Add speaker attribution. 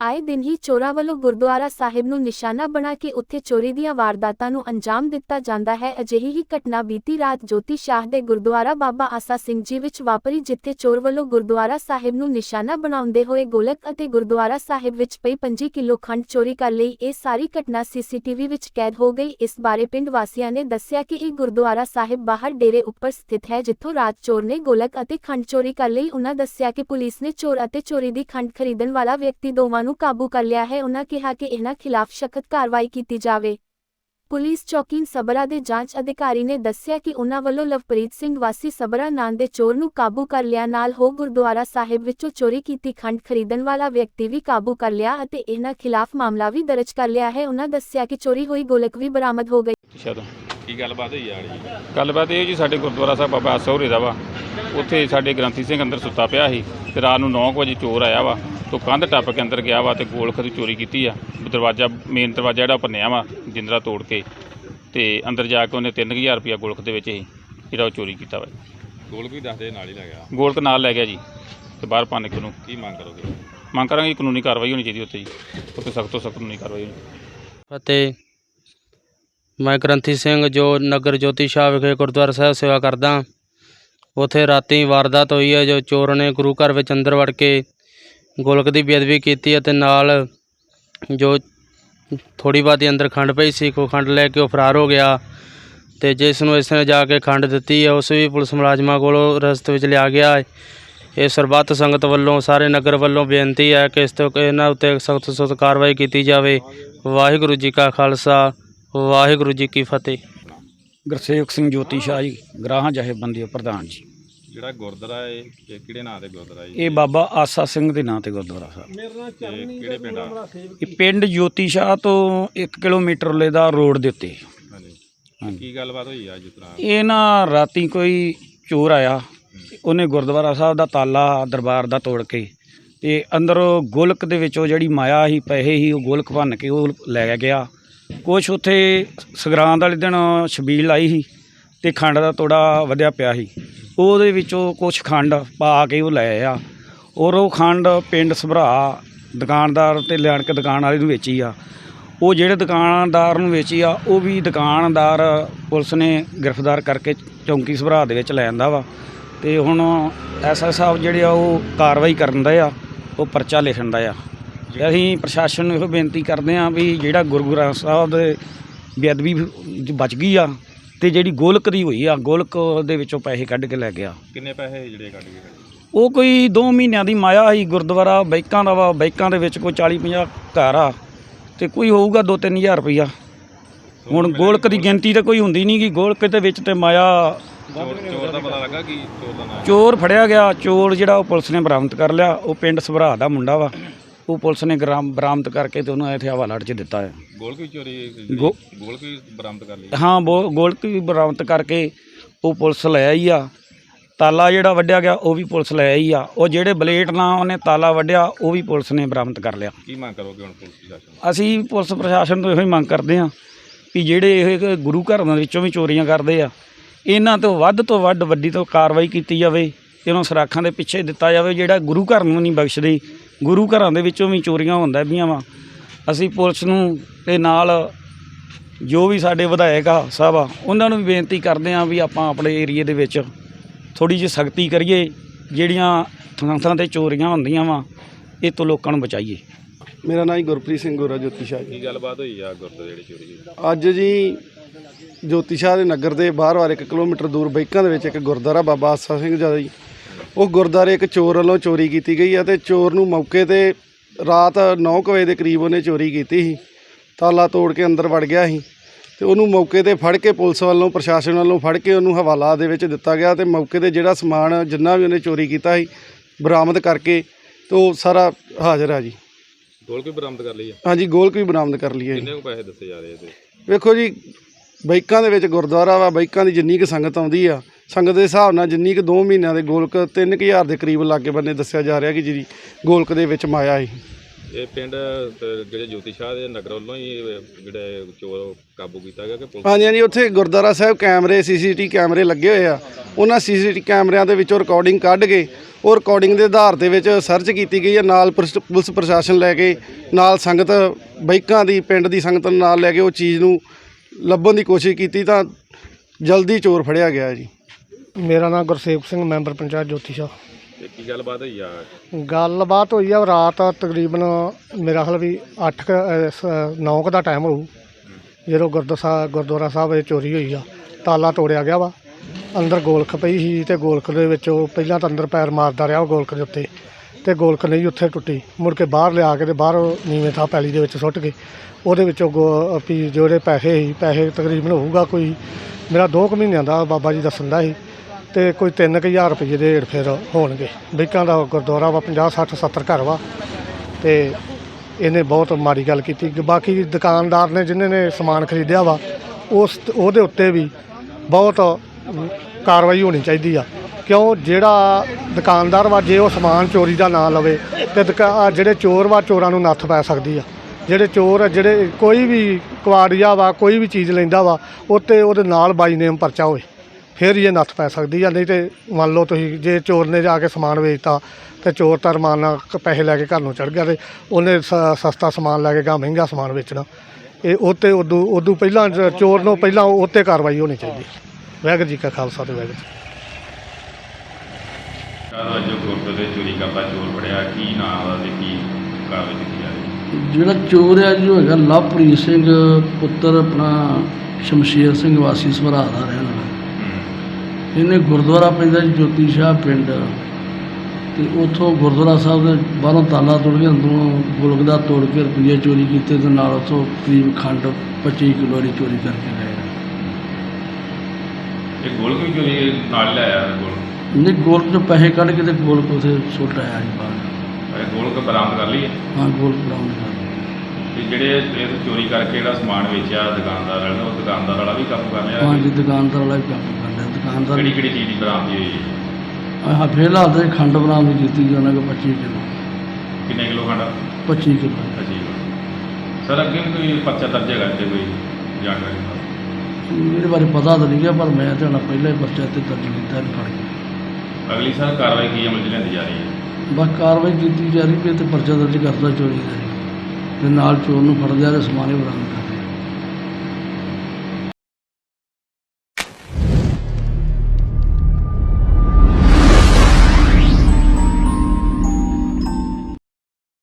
Speaker 1: ਆਏ ਦਿਨ ਹੀ ਚੋਰਾਂ ਵੱਲੋਂ ਗੁਰਦੁਆਰਾ ਸਾਹਿਬ ਨੂੰ ਨਿਸ਼ਾਨਾ ਬਣਾ ਕੇ ਉੱਥੇ ਚੋਰੀ ਦੀਆਂ ਵਾਰਦਾਤਾਂ ਨੂੰ ਅੰਜਾਮ ਦਿੱਤਾ ਜਾਂਦਾ ਹੈ। ਅਜਿਹੀ ਹੀ ਘਟਨਾ ਬੀਤੀ ਰਾਤ ਜੋਤੀ ਸ਼ਾਹ ਦੇ ਗੁਰਦੁਆਰਾ ਬਾਬਾ ਆਸਾ ਸਿੰਘ ਜੀ ਵਿੱਚ ਵਾਪਰੀ, ਜਿੱਥੇ ਚੋਰ ਵੱਲੋਂ ਗੁਰਦੁਆਰਾ ਸਾਹਿਬ ਨੂੰ ਨਿਸ਼ਾਨਾ ਬਣਾਉਂਦੇ ਹੋਏ ਗੋਲਕ ਅਤੇ ਗੁਰਦੁਆਰਾ ਸਾਹਿਬ ਵਿੱਚ ਪਈ 25 ਕਿਲੋ ਖੰਡ ਚੋਰੀ ਕਰ ਲਈ। ਇਹ ਸਾਰੀ ਘਟਨਾ ਸੀਸੀਟੀਵੀ ਵਿੱਚ ਕੈਦ ਹੋ ਗਈ। ਇਸ ਬਾਰੇ ਪਿੰਡ ਵਾਸੀਆਂ ਨੇ ਦੱਸਿਆ ਕਿ ਇਹ ਗੁਰਦੁਆਰਾ ਸਾਹਿਬ ਬਾਹਰ ਡੇਰੇ ਉੱਪਰ ਸਥਿਤ ਹੈ, ਜਿੱਥੋਂ ਰਾਤ ਚੋਰ ਨੇ ਗੋਲਕ ਅਤੇ ਖੰਡ ਚੋਰੀ ਕਰ ਲਈ। ਉਹਨਾਂ ਦੱਸਿਆ ਕਿ ਪੁਲਿਸ ਨੇ ਚੋਰ ਅਤੇ ਚੋਰੀ ਦੀ ਖੰਡ ਖਰੀਦਣ ਵਾਲਾ ਵਿਅਕਤੀ ਦੋਵਾਂ ਨੂੰ ਕਾਬੂ ਕਰ ਲਿਆ ਹੈ, ਉਹਨਾਂ ਕਿਹਾ ਕਿ ਇਹਨਾਂ ਖਿਲਾਫ ਸਖਤ ਕਾਰਵਾਈ ਕੀਤੀ ਜਾਵੇ। ਪੁਲਿਸ ਚੌਕੀਨ ਸਬਰਾ ਦੇ ਜਾਂਚ ਅਧਿਕਾਰੀ ਨੇ ਦੱਸਿਆ ਕਿ ਉਹਨਾਂ ਵੱਲੋਂ ਲਵਪ੍ਰੀਤ ਸਿੰਘ ਵਾਸੀ ਸਬਰਾ ਨਾਂ ਦੇ ਚੋਰ ਨੂੰ ਕਾਬੂ ਕਰ ਲਿਆ, ਨਾਲ ਹੋ ਗੁਰਦੁਆਰਾ ਸਾਹਿਬ ਵਿੱਚੋਂ ਚੋਰੀ ਕੀਤੀ ਖੰਡ ਖਰੀਦਣ ਵਾਲਾ ਵਿਅਕਤੀ ਵੀ ਕਾਬੂ ਕਰ ਲਿਆ ਅਤੇ ਇਹਨਾਂ ਖਿਲਾਫ ਮਾਮਲਾ ਵੀ ਦਰਜ ਕਰ ਲਿਆ ਹੈ। ਉਹਨਾਂ ਦੱਸਿਆ ਕਿ ਚੋਰੀ ਹੋਈ ਗੋਲਕ ਵੀ ਬਰਾਮਦ ਹੋ ਗਈ।
Speaker 2: ਕੀ ਗੱਲਬਾਤ ਹੋਈ ਆ
Speaker 3: ਗੱਲਬਾਤ ਇਹ ਜੀ, ਸਾਡੇ ਗੁਰਦੁਆਰਾ ਸਾਹਿਬ ਬਾਬਾ ਆਸਾ ਦਾ ਵਾ। ਉੱਥੇ ਸਾਡੇ ਗ੍ਰੰਥੀ ਸਿੰਘ ਅੰਦਰ ਸੁੱਤਾ ਪਿਆ ਸੀ ਤੇ ਰਾਤ ਨੂੰ 9 ਵਜੇ ਚੋਰ ਆਇਆ ਵਾ। ਤੋਂ ਕੰਧ ਟੱਪ ਕੇ ਅੰਦਰ ਗਿਆ ਵਾ ਤੇ ਗੋਲਖ ਦੀ ਚੋਰੀ ਕੀਤੀ ਆ। ਦਰਵਾਜ਼ਾ ਮੇਨ ਦਰਵਾਜ਼ਾ ਜਿਹੜਾ ਭੰਨਿਆ ਵਾ ਜਿੰਦਰਾ ਤੋੜ ਕੇ। ਤੇ ਅੰਦਰ ਜਾ ਕੇ ਉਹਨੇ 3000 ਰੁਪਇਆ ਗੋਲਖ ਦੇ ਵਿੱਚ ਹੀ ਜਿਹੜਾ ਉਹ ਚੋਰੀ ਕੀਤਾ ਵਾ।
Speaker 2: ਗੋਲ ਵੀ ਦੱਸਦੇ ਨਾਲ ਹੀ ਲੈ ਗਿਆ।
Speaker 3: ਗੋਲਖ ਨਾਲ ਲੈ ਗਿਆ ਜੀ ਤੇ ਬਾਹਰ ਭੰਨ ਕੇ ਉਹਨੂੰ।
Speaker 2: ਕੀ ਮੰਗ ਕਰੋਗੇ?
Speaker 3: ਮੰਗ ਕਰਾਂਗੇ ਕਾਨੂੰਨੀ ਕਾਰਵਾਈ ਹੋਣੀ ਚਾਹੀਦੀ ਉੱਥੇ ਜੀ। ਉੱਥੇ ਸਖਤ ਤੋਂ ਸਖਤ ਕਾਨੂੰਨੀ ਕਾਰਵਾਈ ਹੋਣੀ
Speaker 4: ਅਤੇ ਮੈਂ ਗ੍ਰੰਥੀ ਸਿੰਘ ਜੋ ਨਗਰ ਜੋਤੀ ਸ਼ਾਹ ਵਿਖੇ ਗੁਰਦੁਆਰਾ ਸਾਹਿਬ ਸੇਵਾ ਕਰਦਾ ਉਥੇ ਰਾਤੀ ਵਾਰਦਾਤ ਹੋਈ ਹੈ ਜੋ ਚੋਰ ਨੇ ਗੁਰੂ ਘਰ ਵਿੱਚ ਅੰਦਰ ਵੜ ਕੇ ਗੋਲਕ ਦੀ ਬੇਅਦਬੀ ਕੀਤੀ ਅਤੇ ਨਾਲ ਜੋ ਥੋੜੀ ਬਾਤੀ ਅੰਦਰ ਖੰਡ ਪਈ ਸੀ ਕੋ ਖੰਡ ਲੈ ਕੇ ਉਹ ਫਰਾਰ ਹੋ ਗਿਆ ਤੇ ਜਿਸ ਨੂੰ ਇਸ ਨੇ ਜਾ ਕੇ ਖੰਡ ਦਿੱਤੀ ਹੈ, ਉਸ ਵੀ ਪੁਲਿਸ ਮੁਲਾਜ਼ਮਾਂ ਕੋਲੋਂ ਰਸਤੇ ਵਿੱਚ ਲਿਆ ਗਿਆ ਹੈ। ਇਹ ਸਰਬੱਤ ਸੰਗਤ ਵੱਲੋਂ, ਸਾਰੇ ਨਗਰ ਵੱਲੋਂ ਬੇਨਤੀ ਹੈ ਕਿ ਇਸ ਤੋਂ ਇਹਨਾਂ ਉੱਤੇ ਸਖਤ ਸਖਤ ਕਾਰਵਾਈ ਕੀਤੀ ਜਾਵੇ। ਵਾਹਿਗੁਰੂ ਜੀ ਕਾ ਖਾਲਸਾ, ਵਾਹਿਗੁਰੂ ਜੀ ਕੀ ਫਤਿਹ।
Speaker 5: ਗੁਰਸੇਵਕ ਸਿੰਘ ਜੋਤੀ ਸ਼ਾਹ ਜੀ, ਗ੍ਰਾਹਾਂ ਜਥੇਬੰਦੀ ਪ੍ਰਧਾਨ ਜੀ।
Speaker 2: ਜਿਹੜਾ ਗੁਰਦੁਆਰਾ ਹੈ ਇਹ ਕਿਹੜੇ ਨਾਂ ਤੇ ਗੁਰਦੁਆਰਾ ਜੀ
Speaker 5: ਇਹ ਬਾਬਾ ਆਸਾ ਸਿੰਘ ਦੇ ਨਾਂ ਤੇ ਗੁਰਦੁਆਰਾ ਸਾਹਿਬ।
Speaker 2: ਤੇ ਕਿਹੜੇ ਪਿੰਡ ਆ?
Speaker 5: ਇਹ ਪਿੰਡ ਜੋਤੀ ਸ਼ਾਹ ਤੋਂ 1 ਕਿਲੋਮੀਟਰ ਲੈ ਦਾ ਰੋਡ ਦੇ ਉੱਤੇ।
Speaker 2: ਹਾਂਜੀ। ਕੀ ਗੱਲਬਾਤ ਹੋਈ ਆ ਜਿਸ ਤਰ੍ਹਾਂ?
Speaker 5: ਇਹ ਨਾ ਰਾਤੀ ਕੋਈ ਚੋਰ ਆਇਆ ਉਹਨੇ ਗੁਰਦੁਆਰਾ ਸਾਹਿਬ ਦਾ ਤਾਲਾ ਦਰਬਾਰ ਦਾ ਤੋੜ ਕੇ ਤੇ ਅੰਦਰ ਗੋਲਕ ਦੇ ਵਿੱਚੋਂ ਜਿਹੜੀ ਮਾਇਆ ਸੀ ਪੈਸੇ ਸੀ ਉਹ ਗੋਲਕ ਭੰਨ ਕੇ ਉਹ ਲੈ ਗਿਆ। ਕੁਛ ਉੱਥੇ ਸਗਰਾਂਦ ਵਾਲੇ ਦਿਨ ਛਬੀਲ ਆਈ ਸੀ ਤੇ ਖੰਡ ਦਾ ਤੋੜਾ ਵਧਿਆ ਪਿਆ ਸੀ। ਉਹਦੇ ਵਿੱਚੋਂ ਕੁਛ ਖੰਡ ਪਾ ਕੇ ਉਹ ਲੈ ਆ। ਔਰ ਉਹ ਖੰਡ ਪਿੰਡ ਸਭਰਾ ਦੁਕਾਨਦਾਰ ਤੇ ਲਿਆਣ ਕੇ ਦੁਕਾਨ ਵਾਲੇ ਨੂੰ ਵੇਚੀ ਆ। ਉਹ ਜਿਹੜੇ ਦੁਕਾਨਦਾਰ ਨੂੰ ਵੇਚੀ ਆ ਉਹ ਵੀ ਦੁਕਾਨਦਾਰ ਪੁਲਿਸ ਨੇ ਗ੍ਰਿਫਤਾਰ ਕਰਕੇ ਚੌਂਕੀ ਸਭਰਾ ਦੇ ਵਿੱਚ ਲੈ ਆਂਦਾ ਵਾ। ਤੇ ਹੁਣ ਐਸਐਸ ਸਾਹਿਬ ਜਿਹੜੇ ਆ ਉਹ ਕਾਰਵਾਈ ਕਰਨ ਦਾ ਆ ਉਹ ਪਰਚਾ ਲਿਖਣ ਦਾ ਆ। ਅਸੀਂ ਪ੍ਰਸ਼ਾਸਨ ਨੂੰ ਇਹੋ ਬੇਨਤੀ ਕਰਦੇ ਆ ਵੀ ਜਿਹੜਾ ਗੁਰੂ ਗ੍ਰੰਥ ਸਾਹਿਬ ਦੇ ਬੇਅਦਬੀ ਬਚ ਗਈ ਆ ਤੇ ਜਿਹੜੀ ਗੋਲਕ ਦੀ ਹੋਈ ਆ ਗੋਲਕ ਦੇ ਵਿੱਚੋਂ ਪੈਸੇ ਕੱਢ ਕੇ ਲੈ ਗਿਆ।
Speaker 2: ਕਿੰਨੇ ਪੈਸੇ ਜਿਹੜੇ ਕੱਢ ਕੇ ਗਏ?
Speaker 5: ਉਹ ਕੋਈ 2 ਮਹੀਨਿਆਂ ਦੀ ਮਾਇਆ ਸੀ ਗੁਰਦੁਆਰਾ ਬਾਈਕਾਂ ਦਾ ਵਾ ਬਾਈਕਾਂ ਦੇ ਵਿੱਚ ਕੋਈ 40 50 ਘਰ ਆ ਤੇ ਕੋਈ ਹੋਊਗਾ 2-3000 ਰੁਪਈਆ। ਹੁਣ ਗੋਲਕ ਦੀ ਗਿਣਤੀ ਤਾਂ ਕੋਈ ਹੁੰਦੀ ਨਹੀਂ ਗੀ ਗੋਲਕ ਦੇ ਵਿੱਚ ਤੇ ਮਾਇਆ
Speaker 2: ਚੋਰ ਦਾ ਪਤਾ ਲੱਗਾ ਕਿ ਚੋਰ ਦਾ ਨਾਂ
Speaker 5: ਚੋਰ ਫੜਿਆ ਗਿਆ ਚੋਰ ਜਿਹੜਾ ਉਹ ਪੁਲਿਸ ਨੇ ਬਰਾਮਦ ਕਰ ਲਿਆ ਉਹ ਪਿੰਡ ਸਭਰਾ ਦਾ ਮੁੰਡਾ ਵਾ। ਉਹ ਪੁਲਿਸ ਨੇ ਗ੍ਰਾਮ ਬਰਾਮਦ ਕਰਕੇ ਤੇ ਉਹਨੂੰ ਇੱਥੇ ਹਵਾਲਾਟ 'ਚ ਦਿੱਤਾ ਹੈ।
Speaker 2: ਗੋਲਕ ਚੋਰੀ
Speaker 5: ਗੋ-
Speaker 2: ਗੋਲਕ ਬਰਾਮਦ ਕਰ ਲਈ?
Speaker 5: ਹਾਂ ਬੋ- ਗੋਲਕ ਬਰਾਮਦ ਕਰਕੇ ਉਹ ਪੁਲਿਸ ਲੈ ਆਈ ਆ। ਤਾਲਾ ਜਿਹੜਾ ਵੱਢਿਆ ਗਿਆ ਉਹ ਵੀ ਪੁਲਿਸ ਲੈ ਆਈ ਆ। ਉਹ ਜਿਹੜੇ ਬਲੇਟ ਨਾਲ ਉਹਨੇ ਤਾਲਾ ਵੱਢਿਆ ਉਹ ਵੀ ਪੁਲਿਸ ਨੇ ਬਰਾਮਦ ਕਰ ਲਿਆ।
Speaker 2: ਕੀ ਮੰਗ ਕਰੋਗੇ ਹੁਣ ਪੁਲਿਸ ਪ੍ਰਸ਼ਾਸਨ
Speaker 5: ਅਸੀਂ ਪੁਲਿਸ ਪ੍ਰਸ਼ਾਸਨ ਤੋਂ ਇਹੋ ਹੀ ਮੰਗ ਕਰਦੇ ਹਾਂ ਵੀ ਜਿਹੜੇ ਇਹ ਗੁਰੂ ਘਰਾਂ ਦੇ ਵਿੱਚੋਂ ਵੀ ਚੋਰੀਆਂ ਕਰਦੇ ਆ ਇਹਨਾਂ ਤੋਂ ਵੱਧ ਤੋਂ ਵੱਧ ਵੱਡੀ ਤੋਂ ਕਾਰਵਾਈ ਕੀਤੀ ਜਾਵੇ ਇਹਨਾਂ ਸਰਾਖਾਂ ਦੇ ਪਿੱਛੇ ਦਿੱਤਾ ਜਾਵੇ ਜਿਹੜਾ ਗੁਰੂ ਘਰ ਨੂੰ ਨਹੀਂ ਬਖਸ਼ਦੇ ਗੁਰੂ ਘਰਾਂ ਦੇ ਵਿੱਚੋਂ ਵੀ ਚੋਰੀਆਂ ਹੁੰਦਾ ਪਈਆਂ ਵਾ। ਅਸੀਂ ਪੁਲਿਸ ਨੂੰ ਤੇ ਨਾਲ ਜੋ ਵੀ ਸਾਡੇ ਵਿਧਾਇਕ ਆ ਸਾਹਿਬ ਆ ਉਹਨਾਂ ਨੂੰ ਵੀ ਬੇਨਤੀ ਕਰਦੇ ਹਾਂ ਵੀ ਆਪਾਂ ਆਪਣੇ ਏਰੀਏ ਦੇ ਵਿੱਚ ਥੋੜੀ ਜਿਹੀ ਸਖਤੀ ਕਰੀਏ ਜਿਹੜੀਆਂ ਥਾਂ ਥਾਂ ਤੇ ਚੋਰੀਆਂ ਹੁੰਦੀਆਂ ਵਾ ਇਹ ਤੋਂ ਲੋਕਾਂ ਨੂੰ ਬਚਾਈਏ।
Speaker 6: ਮੇਰਾ ਨਾਮ ਜੀ ਗੁਰਪ੍ਰੀਤ ਸਿੰਘ ਗੋਰਾ ਜੋਤੀ ਸ਼ਾਹ ਜੀ।
Speaker 2: ਕੀ ਗੱਲਬਾਤ ਹੋਈ ਆ ਗੁਰਦੁਆਰੇ ਜਿਹੜੀ ਚੋਰੀ
Speaker 6: ਅੱਜ ਜੀ ਜੋਤੀ ਸ਼ਾਹ ਦੇ ਨਗਰ ਦੇ ਬਾਹਰ ਵਾਰ 1 ਕਿਲੋਮੀਟਰ ਦੂਰ ਬੈਕਾਂ ਦੇ ਵਿੱਚ ਇੱਕ ਗੁਰਦੁਆਰਾ ਬਾਬਾ ਆਸਾ ਸਿੰਘ ਜੀ ਦੀ ਉਹ ਗੁਰਦੁਆਰੇ ਇੱਕ ਚੋਰ ਵੱਲੋਂ ਚੋਰੀ ਕੀਤੀ ਗਈ ਹੈ ਤੇ ਚੋਰ ਨੂੰ ਮੌਕੇ ਤੇ ਰਾਤ 9 ਵਜੇ ਦੇ ਕਰੀਬ ਉਹਨੇ ਚੋਰੀ ਕੀਤੀ ਸੀ। ਤਾਲਾ ਤੋੜ ਕੇ ਅੰਦਰ ਵੜ ਗਿਆ ਸੀ ਤੇ ਉਹਨੂੰ ਮੌਕੇ ਤੇ ਫੜ ਕੇ ਪੁਲਿਸ ਵੱਲੋਂ ਪ੍ਰਸ਼ਾਸਨ ਵੱਲੋਂ ਫੜ ਕੇ ਉਹਨੂੰ ਹਵਾਲਾ ਦੇ ਵਿੱਚ ਦਿੱਤਾ ਗਿਆ ਤੇ ਮੌਕੇ ਤੇ ਜਿਹੜਾ ਸਮਾਨ ਜਿੰਨਾ ਵੀ ਉਹਨੇ ਚੋਰੀ ਕੀਤਾ ਸੀ ਬਰਾਮਦ ਕਰਕੇ ਤੇ ਉਹ ਸਾਰਾ ਹਾਜ਼ਰ ਆ ਜੀ।
Speaker 2: ਗੋਲਕ ਵੀ ਬਰਾਮਦ ਕਰ ਲਈ ਆ?
Speaker 6: ਹਾਂਜੀ ਗੋਲਕ ਵੀ ਬਰਾਮਦ ਕਰ ਲਈਏ
Speaker 2: ਕਿੰਨੇ ਕੁ ਪੈਸੇ ਦੱਸੇ ਜਾ ਰਹੇ ਇਹਦੇ?
Speaker 6: ਵੇਖੋ ਜੀ ਬਾਈਕਾਂ ਦੇ ਵਿੱਚ ਗੁਰਦੁਆਰਾ ਵਾ ਬਾਈਕਾਂ ਦੀ ਜਿੰਨੀ ਕੁ ਸੰਗਤ ਆਉਂਦੀ ਆ ਸੰਗਤ ਦੇ ਹਿਸਾਬ ਨਾਲ ਜਿੰਨੀ ਕੁ 2 ਮਹੀਨਿਆਂ ਦੇ ਗੋਲਕ 3000 ਦੇ ਕਰੀਬ ਲਾਗੇ ਬੰਨੇ ਦੱਸਿਆ ਜਾ ਰਿਹਾ ਕਿ ਜਿਹੜੀ ਗੋਲਕ ਦੇ ਵਿੱਚ ਮਾਇਆ ਸੀ।
Speaker 2: ਇਹ ਪਿੰਡ ਜਿਹੜੇ ਜੋਤੀ ਸ਼ਾਹ ਦੇ ਨਗਰ ਵੱਲੋਂ ਹੀ ਜਿਹੜੇ ਚੋਰ ਕਾਬੂ ਕੀਤਾ ਗਿਆ ਕਿ ਪੁਲਿਸ
Speaker 6: ਹਾਂਜੀ ਹਾਂਜੀ ਉੱਥੇ ਗੁਰਦੁਆਰਾ ਸਾਹਿਬ ਕੈਮਰੇ ਸੀਸੀਟੀ ਕੈਮਰੇ ਲੱਗੇ ਹੋਏ ਆ। ਉਹਨਾਂ ਸੀਸੀਟੀ ਕੈਮਰਿਆਂ ਦੇ ਵਿੱਚੋਂ ਰਿਕਾਰਡਿੰਗ ਕੱਢ ਕੇ ਉਹ ਰਿਕਾਰਡਿੰਗ ਦੇ ਆਧਾਰ ਦੇ ਵਿੱਚ ਸਰਚ ਕੀਤੀ ਗਈ ਹੈ। ਨਾਲ ਪੁਲਿਸ ਪੁਲਿਸ ਪ੍ਰਸ਼ਾਸਨ ਲੈ ਕੇ ਨਾਲ ਸੰਗਤ ਬਾਈਕਾਂ ਦੀ ਪਿੰਡ ਦੀ ਸੰਗਤ ਨੂੰ ਨਾਲ ਲੈ ਕੇ ਉਹ ਚੀਜ਼ ਨੂੰ ਲੱਭਣ ਦੀ ਕੋਸ਼ਿਸ਼ ਕੀਤੀ ਤਾਂ ਜਲਦੀ ਚੋਰ ਫੜਿਆ ਗਿਆ ਜੀ।
Speaker 7: ਮੇਰਾ ਨਾਮ ਗੁਰਸੇਵਕ ਸਿੰਘ ਮੈਂਬਰ ਪੰਚਾਇਤ ਜੋਤੀ ਸ਼ਾਹ।
Speaker 2: ਤੇ ਕੀ ਗੱਲਬਾਤ ਹੋਈ ਆ?
Speaker 7: ਗੱਲਬਾਤ ਹੋਈ ਆ ਰਾਤ ਤਕਰੀਬਨ ਮੇਰਾ ਖਿਆਲ ਵੀ 8 9 ਦਾ ਟਾਈਮ ਹੋਊ ਜਦੋਂ ਗੁਰਦੁਆਰਾ ਸਾਹਿਬ ਗੁਰਦੁਆਰਾ ਸਾਹਿਬ ਵਿੱਚ ਚੋਰੀ ਹੋਈ ਆ। ਤਾਲਾ ਤੋੜਿਆ ਗਿਆ ਵਾ। ਅੰਦਰ ਗੋਲਖ ਪਈ ਸੀ ਤੇ ਗੋਲਖ ਦੇ ਵਿੱਚ ਉਹ ਪਹਿਲਾਂ ਤਾਂ ਅੰਦਰ ਪੈਰ ਮਾਰਦਾ ਰਿਹਾ ਉਹ ਗੋਲਖ ਦੇ ਉੱਤੇ ਤੇ ਗੋਲਖ ਨਹੀਂ ਉੱਥੇ ਟੁੱਟੀ। ਮੁੜ ਕੇ ਬਾਹਰ ਲਿਆ ਕੇ ਤੇ ਬਾਹਰ ਨੀਵੇਂ ਥਾਂ ਪੈਲੀ ਦੇ ਵਿੱਚ ਸੁੱਟ ਕੇ ਉਹਦੇ ਵਿੱਚੋਂ ਵੀ ਜਿਹੜੇ ਪੈਸੇ ਸੀ ਪੈਸੇ ਤਕਰੀਬਨ ਹੋਊਗਾ ਕੋਈ ਮੇਰਾ 2 ਕੁ ਮਹੀਨਿਆਂ ਦਾ ਬਾਬਾ ਜੀ ਦੱਸਣ ਦਾ ਸੀ। ਤੇ ਕੋਈ 3000 ਰੁਪਏ ਦੇ ਹੇਠ ਫਿਰ ਹੋਣਗੇ। ਬੈਂਕਾਂ ਦਾ ਗੁਰਦੁਆਰਾ ਵਾ 50 60 70 ਘਰ ਵਾ। ਤੇ ਇਹਨੇ ਬਹੁਤ ਮਾੜੀ ਗੱਲ ਕੀਤੀ। ਬਾਕੀ ਦੁਕਾਨਦਾਰ ਨੇ ਜਿਨ੍ਹਾਂ ਨੇ ਸਮਾਨ ਖਰੀਦਿਆ ਵਾ, ਉਸ ਉਹਦੇ ਉੱਤੇ ਵੀ ਬਹੁਤ ਕਾਰਵਾਈ ਹੋਣੀ ਚਾਹੀਦੀ ਆ। ਕਿਉਂ? ਜਿਹੜਾ ਦੁਕਾਨਦਾਰ ਵਾ, ਜੇ ਉਹ ਸਮਾਨ ਚੋਰੀ ਦਾ ਨਾਂ ਲਵੇ, ਤੇ ਦੁਕਾ- ਜਿਹੜੇ ਚੋਰ ਵਾ, ਚੋਰਾਂ ਨੂੰ ਨੱਥ ਪੈ ਸਕਦੀ ਆ। ਜਿਹੜੇ ਚੋਰ ਜਿਹੜੇ ਕੋਈ ਵੀ ਕੁਆੜੀਆ ਵਾ, ਕੋਈ ਵੀ ਚੀਜ਼ ਲੈਂਦਾ ਵਾ, ਉੱਤੇ ਉਹਦੇ ਨਾਲ ਬਾਈ ਨੇਮ ਪਰਚਾ ਹੋਵੇ ਫਿਰ ਹੀ ਇਹ ਨੱਥ ਪੈ ਸਕਦੀ ਆ ਨਹੀਂ ਤੇ ਮੰਨ ਲਓ ਤੁਸੀਂ ਜੇ ਚੋਰ ਨੇ ਜਾ ਕੇ ਸਮਾਨ ਵੇਚਤਾ ਤੇ ਚੋਰ ਤਾਂ ਰਮਾਨ ਨਾਲ ਕ- ਪੈਸੇ ਲੈ ਕੇ ਘਰ ਨੂੰ ਚੜ ਗਿਆ ਤੇ ਉਹਨੇ ਸ- ਸਸਤਾ ਸਮਾਨ ਲੈ ਕੇ ਗਾ ਮਹਿੰਗਾ ਸਮਾਨ ਵੇਚਣਾ। ਇਹ ਉਹਤੇ ਉਦੋਂ ਉਦੋਂ ਪਹਿਲਾਂ ਜ- ਚੋਰ ਨੂੰ ਪਹਿਲਾਂ ਉੱਤੇ ਕਾਰਵਾਈ ਹੋਣੀ ਚਾਹੀਦੀ। ਵਾਹਿਗੁਰੂ ਜੀ ਕਾ ਖਾਲਸਾ ਤੇ ਵਾਹਿਗੁਰੂ ਜੀ ਕੀ ਫਤਿਹ।
Speaker 3: ਕਾਹਦਾ ਜੋ ਗੁਰਦੁਆਰੇ ਦੇ ਚੋਰੀ ਕਰਦਾ ਚੋਰ ਫੜਿਆ ਕੀ ਨਾਮ ਦਾ ਤੇ ਕੀ ਕਾਰਵਾਈ ਕੀਤੀ ਜਾ ਰਹੀ ਹੈ?
Speaker 8: ਜਿਹੜਾ ਚੋਰ ਆ ਜੀ ਉਹ ਹੈਗਾ ਲਵਪ੍ਰੀਤ ਸਿੰਘ ਪੁੱਤਰ ਆਪਣਾ ਸ਼ਮਸ਼ੀਰ ਸਿੰਘ ਵਾਸੀ ਸਭਰਾ ਦਾ ਰਹਿਣ ਵਾਲਾ। ਇਹਨੇ ਗੁਰਦੁਆਰਾ ਪੈਂਦਾ ਜੀ ਜੋਤੀ ਸ਼ਾਹ ਪਿੰਡ। ਤੇ ਉੱਥੋਂ ਗੁਰਦੁਆਰਾ ਸਾਹਿਬ ਦੇ ਬਾਹਰੋਂ ਤਾਲਾ ਤੋੜ ਕੇ ਅੰਦਰੋਂ ਗੁਲਕ ਦਾ ਤੋੜ ਕੇ ਰੁਪਈਏ ਚੋਰੀ ਕੀਤੇ ਤੇ ਨਾਲ ਉੱਥੋਂ ਕਰੀਬ ਖੰਡ 25 ਕਿਲੋ ਦੀ ਚੋਰੀ ਕਰਕੇ ਗਏ
Speaker 3: ਇਹ ਗੋਲਕ ਵੀ ਚੋਰੀ ਨਾਲ ਲਿਆਇਆ ਗੋਲ।
Speaker 8: ਨੇ ਗੋਲਕ ਚੋਂ ਪੈਸੇ ਕੱਢ ਕੇ ਤੇ ਗੋਲਕ ਉਥੇ ਸੁੱਟ ਆਇਆ ਜੀ ਬਾਹਰ।
Speaker 3: ਇਹ ਗੋਲਕ ਬਰਾਮਦ ਕਰ ਲਈ ਹੈ।
Speaker 8: ਹਾਂ ਗੋਲਕ ਬਰਾਉਨ ਕਰ
Speaker 3: ਤੇ ਜਿਹੜੇ ਇਹ ਚੋਰੀ ਕਰਕੇ ਜਿਹੜਾ ਸਮਾਨ ਵੇਚਿਆ ਦੁਕਾਨਦਾਰ ਵਾਲਾ ਉਹ ਦੁਕਾਨਦਾਰ ਵਾਲਾ ਵੀ ਕਾਬੂ ਕਰ ਲਿਆ
Speaker 8: ਹਾਂ। ਜੀ ਦੁਕਾਨਦਾਰ ਵਾਲਾ ਵੀ ਕੰਮ ਕਰ ਦੁਕਾਨਦਾਰ
Speaker 3: ਕਿਹੜੀ ਕਿਹੜੀ ਚੀਜ਼ ਦੀ ਬਰਾਮਦੀ ਹੋਈ? ਹੈ
Speaker 8: ਹਾਂ ਫਿਲਹਾਲ ਤੇ ਖੰਡ ਬਰਾਮਦ ਕੀਤੀ ਜੀ ਉਹਨਾਂ ਕੋਲ 25 ਕਿਲੋ।
Speaker 3: ਕਿੰਨੇ ਕਿਲੋ ਖੰਡ?
Speaker 8: 25 ਕਿਲੋ।
Speaker 3: ਅਜੀ ਸਰ ਅੱਗੇ ਵੀ ਕੋਈ ਪਰਚਾ ਦਰਜ ਹੈਗਾ ਤੇ ਕੋਈ ਜਾਣਕਾਰੀ ਦਿਓ।
Speaker 8: ਇਹਦੇ ਬਾਰੇ ਪਤਾ ਤਾਂ ਨਹੀਂ ਗਿਆ ਪਰ ਮੈਂ ਤੇ ਹੁਣ ਪਹਿਲਾਂ ਹੀ ਪਰਚਾ ਤੇ ਦਰਜ ਕੀਤਾ ਇਹਨੂੰ ਫੜ ਕੇ।
Speaker 3: ਅਗਲੀ ਸਰ ਕਾਰਵਾਈ ਕੀ ਅਮਲ ਚ ਲਿਆਂਦੀ ਜਾ ਰਹੀ ਹੈ?
Speaker 8: ਬਸ ਕਾਰਵਾਈ ਕੀਤੀ ਜਾ ਰਹੀ ਵੀ ਇਹ ਤੇ ਪਰਚਾ ਦਰਜ ਕਰਦਾ ਚੋਰੀ ਦਾ ਜੀ। ਤੇ ਨਾਲ ਚੋਰ ਨੂੰ ਫੜ ਲਿਆ ਤੇ ਸਮਾਨ ਹੀ ਬਰਾਮਦ ਕਰ